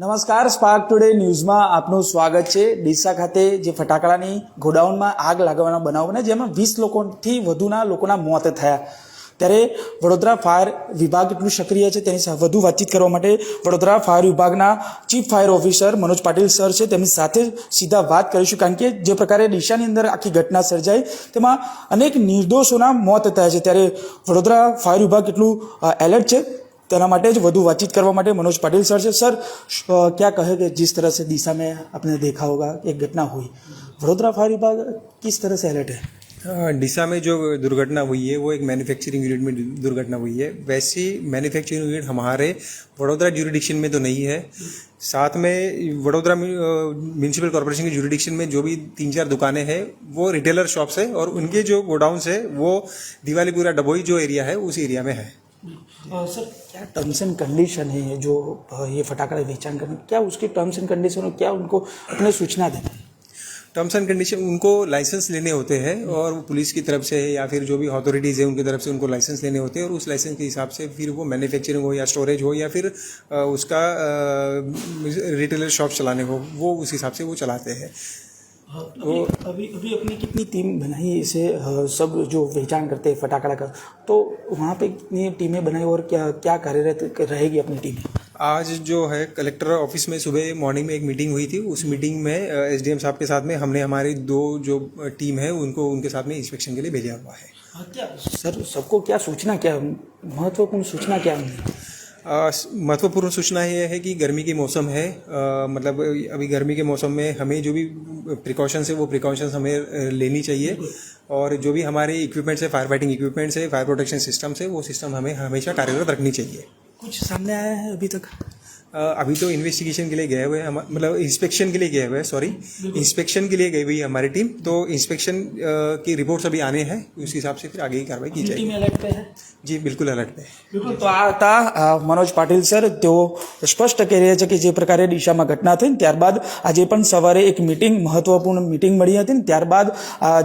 નમસ્કાર spark today ન્યૂઝમાં આપનું સ્વાગત છે ડીસા ખાતે જે ફટાકડાની ગોડાઉનમાં આગ લાગવાના બનાવ બને જેમાં વીસ લોકોથી વધુના લોકોના મોત થયા ત્યારે વડોદરા ફાયર વિભાગ એટલું સક્રિય છે તેની વધુ વાતચીત કરવા માટે વડોદરા ફાયર વિભાગના chief fire officer Manoj Patil sir છે તેમની સાથે સીધા વાત કરીશું કારણ કે જે પ્રકારે દિશાની અંદર આખી ઘટના સર્જાઈ તેમાં અનેક નિર્દોષોના મોત થયા છે ત્યારે વડોદરા ફાયર વિભાગ એટલું એલર્ટ છે તેના માટે જ વધુ વચિત કરવા માટે મનોજ પટેલ સર છે સર શું કહે કે જે સ્તર છે દિશા મે અપને દેખા હોગા એક ઘટના હુઈ વડોદરા ફારીબાદ કિસ તરહ સે એલર્ટ હે દિશા મે જો દુર્ઘટના હુઈ હે વો એક મેન્યુફેક્ચરિંગ યુનિટ મે દુર્ઘટના હુઈ હે વૈસી મેન્યુફેક્ચરિંગ યુનિટ હમારે વડોદરા જ્યુરિડિક્શન મે તો નહીં હે સાથ મે વડોદરા મ્યુનિસિપલ કોર્પોરેશન કે જ્યુરિડિક્શન મે જો ભી 3-4 દુકાને હે વો રિટેલર શોપ સે ઓર ઉનકે જો ગોડાઉન સે વો દિવાલીપુરા ડબોઈ જો એરિયા હે ઉસ એરિયા મે હે सर क्या टर्म्स एंड कंडीशन है जो ये फटाखा पहचान करना क्या उसकी टर्म्स एंड कंडीशन और क्या उनको अपने सूचना देना टर्म्स एंड कंडीशन उनको लाइसेंस लेने होते हैं और वो पुलिस की तरफ से या फिर जो भी अथॉरिटीज़ है उनकी तरफ से उनको लाइसेंस लेने होते हैं और उस लाइसेंस के हिसाब से फिर वो मैन्युफैक्चरिंग हो या स्टोरेज हो या फिर उसका रिटेलर शॉप चलाने हो वो उस हिसाब से वो चलाते हैं हाँ, तो वो अभी अभी अपनी कितनी टीम बनाई इसे सब जो पहचान करते हैं फटाकड़ा का तो वहाँ पे कितनी टीमें बनाई और क्या क्या कार्यरत रहेगी अपनी टीम आज जो है कलेक्टर ऑफिस में सुबह मॉर्निंग में एक मीटिंग हुई थी उस मीटिंग में एस डी एम साहब के साथ में हमने हमारी दो जो टीम है उनको उनके साथ में इंस्पेक्शन के लिए भेजा हुआ है हाँ क्या सर सबको क्या सूचना क्या महत्वपूर्ण सूचना क्या है महत्वपूर्ण सूचना यह है कि गर्मी के मौसम है आ, मतलब अभी गर्मी के मौसम में हमें जो भी प्रिकॉशंस है वो प्रिकॉशंस हमें लेनी चाहिए और जो भी हमारे इक्विपमेंट्स है फायर फाइटिंग इक्विपमेंट्स है फायर प्रोटेक्शन सिस्टम्स है वो सिस्टम हमें हमेशा कार्यरत रखनी चाहिए कुछ सामने आया है अभी तक अभी तो इन्वेस्टिगेशन के लिए गए हुए हैं मतलब इंस्पेक्शन के लिए गए हुए हैं सॉरी इंस्पेक्शन के लिए गई हुई हमारी टीम तो इंस्पेक्शन की रिपोर्ट्स अभी आने हैं उस हिसाब से फिर आगे की કાર્યવાહી કી જાય ટીમ એલર્ટ પે છે જી બિલકુલ એલર્ટ પે બિલકુલ તો આ હતા મનોજ પાટીલ સર તેઓ સ્પષ્ટ કહી રહ્યા છે કે જે પ્રકારે દિશામાં ઘટના થઈ ત્યારબાદ આજે પણ સવારે એક મિટિંગ મહત્વપૂર્ણ મિટિંગ મળી હતી ને ત્યારબાદ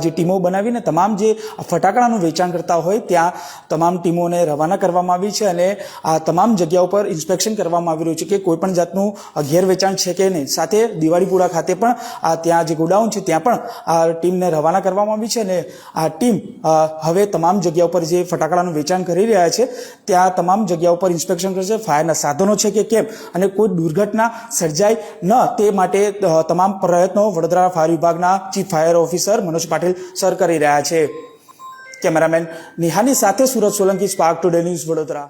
જે ટીમો બનાવીને તમામ જે ફટાકડાનું વેચાણ કરતા હોય ત્યાં તમામ ટીમોને રવાના કરવામાં આવી છે અને આ તમામ જગ્યા ઉપર ઇન્સ્પેક્શન કરવામાં આવી રહ્યું છે કે કોઈપણ જાતનું ઘેરવેચાણ છે કે નહીં સાથે દિવાળીપુરા ખાતે પણ આ ત્યાં જે ગોડાઉન છે ત્યાં પણ આ ટીમને રવાના કરવામાં આવી છે અને આ ટીમ હવે તમામ જગ્યા ઉપર જે ફટાકડાનું વેચાણ કરી રહ્યા છે ત્યાં તમામ જગ્યા ઉપર ઇન્સ્પેક્શન કરશે ફાયરના સાધનો છે કે કેમ અને કોઈ દુર્ઘટના સર્જાય ન તે માટે તમામ પ્રયત્નો વડોદરા ફાયર વિભાગના chief fire officer Manoj Patil sir કરી રહ્યા છે કેમેરામેન નિહાની સાથે Surat Solanki spark today news Vadodara